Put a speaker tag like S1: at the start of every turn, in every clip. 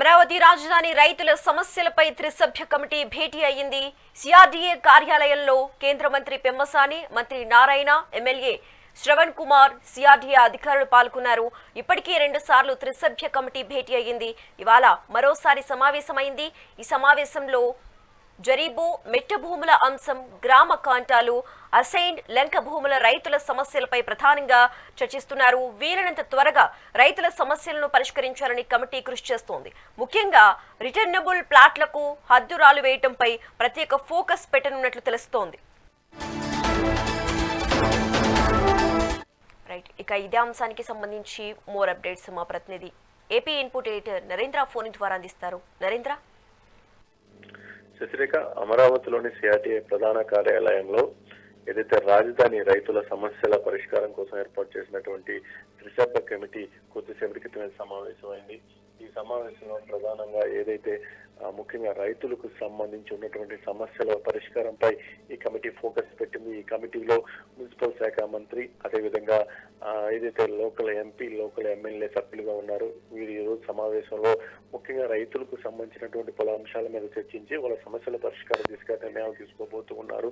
S1: అమరావతి రాజధాని రైతుల సమస్యలపై త్రిసభ్య కమిటీ భేటీ అయింది సిఆర్డీఏ కార్యాలయంలో కేంద్ర మంత్రి పెమ్మసాని మంత్రి నారాయణ ఎమ్మెల్యే శ్రవణ్ కుమార్ సిఆర్డీఏ అధికారులు పాల్గొన్నారు. ఇప్పటికే రెండు సార్లు త్రిసభ్య కమిటీ భేటీ అయింది ఇవాళ మరోసారి సమావేశమైంది. ఈ సమావేశంలో జరీబు మెట్ట భూముల అంశం గ్రామ కాంటాలు అసైన్డ్ లంక భూముల రైతుల సమస్యలపై ప్రధానంగా చర్చిస్తున్నారు. వీలైనంత త్వరగా రైతుల సమస్యలను పరిష్కరించాలని కమిటీ కృషి చేస్తోంది. ముఖ్యంగా రిటర్నబుల్ ప్లాట్లకు హద్దురాలు వేయటంపై ప్రత్యేక ఫోకస్ పెట్టనున్నట్లు తెలుస్తోంది. రైట్ ఇక ఇదే అంశానికి సంబంధించి మోర్ అప్డేట్స్ మా ప్రతినిధి AP input editor Narendra phone ద్వారా అందిస్తారు. నరేంద్ర?
S2: శశిరేఖ అమరావతిలోని సిఆర్టీఏ ప్రధాన కార్యాలయంలో ఏదైతే రాజధాని రైతుల సమస్యల పరిష్కారం కోసం ఏర్పాటు చేసినటువంటి త్రిసభ్య కమిటీ కొద్దిసేపటి క్రితమే సమావేశమైంది. ఈ సమావేశంలో ప్రధానంగా ఏదైతే ముఖ్యంగా రైతులకు సంబంధించి ఉన్నటువంటి సమస్యల పరిష్కారంపై ఈ కమిటీ ఫోకస్ పెట్టింది. ఈ కమిటీలో మున్సిపల్ శాఖ మంత్రి అదేవిధంగా ఏదైతే లోకల్ ఎంపీ లోకల్ ఎమ్మెల్యే సభ్యులుగా ఉన్నారు వీరు ఈరోజు రోజు సమావేశంలో ముఖ్యంగా రైతులకు సంబంధించినటువంటి పలు అంశాల మీద చర్చించి వాళ్ళ సమస్యల పరిష్కారం దిశగా నిర్ణయాలు తీసుకోబోతూ ఉన్నారు.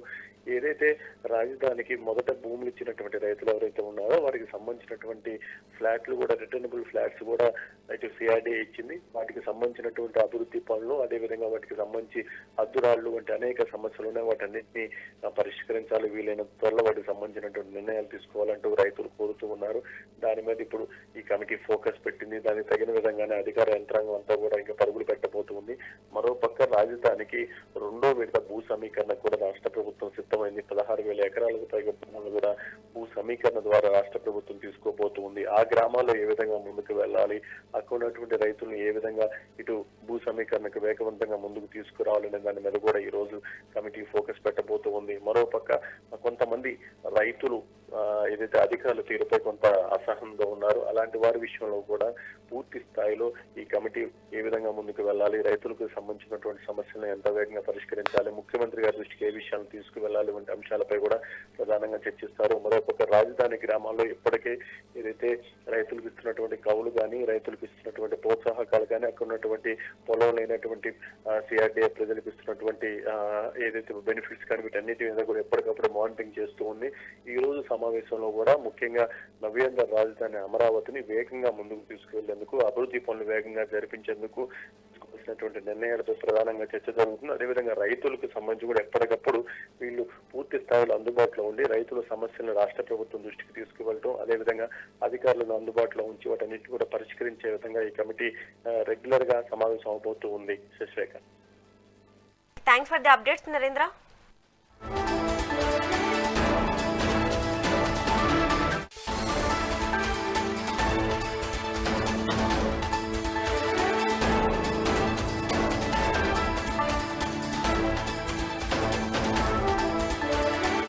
S2: ఏదైతే రాజధానికి మొదట భూములు ఇచ్చినటువంటి రైతులు ఎవరైతే ఉన్నారో వారికి సంబంధించినటువంటి ఫ్లాట్లు కూడా రిటర్నబుల్ ఫ్లాట్స్ కూడా ఇటు సిఆర్డీ ఇచ్చింది. వాటికి సంబంధించినటువంటి అభివృద్ధి పనులు అదేవిధంగా వాటికి సంబంధించి అద్దురాళ్ళు వంటి అనేక సమస్యలు ఉన్నాయి. వాటన్నింటినీ పరిష్కరించాలి. వీలైన త్వరలో వాటికి సంబంధించినటువంటి నిర్ణయాలు తీసుకోవాలంటూ రైతులు కోరుతూ ఉన్నారు. దాని మీద ఇప్పుడు ఈ కమిటీ ఫోకస్ పెట్టింది. దానికి తగిన విధంగానే అధికార యంత్రాంగం అంతా కూడా ఇంకా పరుగులు పెట్టబోతుంది. మరోపక్క రాజధానికి రెండో విడత భూ సమీకరణ కూడా రాష్ట్ర ప్రభుత్వం సిద్ధమైంది. పదహారు వేల ఎకరాలకు పైగా భూములు కూడా భూ సమీకరణ ద్వారా రాష్ట్ర ప్రభుత్వం తీసుకోబోతుంది ఆ గ్రామాల్లో ఏ విధంగా ముందుకు వెళ్ళాలి? అక్కడ ఉన్నటువంటి రైతులను ఏ విధంగా తీసుకురావాలనే దాని మీద కూడా ఈ రోజు కమిటీ ఫోకస్ పెట్టబోతూ ఉంది. మరో అంశాల తీరుపై కొంత అసహనంతో ఉన్నారు. అలాంటి వారి విషయంలో కూడా పూర్తి స్థాయిలో ఈ కమిటీ ఏ విధంగా ముందుకు వెళ్ళాలి రైతులకు సంబంధించినటువంటి సమస్యలను ఎంత వేగంగా పరిష్కరించాలి ముఖ్యమంత్రి గారి దృష్టికి ఏ విషయాలను తీసుకువెళ్ళాలి వంటి అంశాలపై కూడా ప్రధానంగా చర్చిస్తారు. మరోపక్క రాజధాని గ్రామాల్లో ఇప్పటికే ఏదైతే రైతులకు ఇస్తున్నటువంటి కవులు కానీ రైతులకు ఇస్తున్నటువంటి ప్రోత్సాహకాలు కానీ అక్కడ ఉన్నటువంటి పొలం లేనటువంటి సిఆర్డీఏ ప్రజలకు ఇస్తున్నటువంటి ఏదైతే బెనిఫిట్స్ కానీ వీటన్నిటి మీద కూడా ఎప్పటికప్పుడు మానిటరింగ్ చేస్తూ ఉంది. ఈ రోజు సమావేశంలో కూడా ముఖ్యంగా నవ్యాంధ్ర రాజధాని అమరావతిని వేగంగా ముందుకు తీసుకువెళ్ళేందుకు అభివృద్ధి పనులు వేగంగా జరిపించేందుకు తీసుకోవాల్సినటువంటి నిర్ణయాలపై ప్రధానంగా చర్చ జరుగుతుంది. అదేవిధంగా రైతులకు సంబంధించి కూడా ఎప్పటికప్పుడు వీళ్ళు పూర్తి స్థాయిలో అందుబాటులో ఉండి రైతుల సమస్యలను రాష్ట్ర ప్రభుత్వం దృష్టికి తీసుకువెళ్ళడం అదేవిధంగా అధికారులను అందుబాటులో ఉంచి వాటన్నిటి కూడా పరిష్కరించే విధంగా ఈ కమిటీ రెగ్యులర్గా సమావేశం అవబోతూ ఉంది. Shashirekha
S1: thanks for the updates Narendra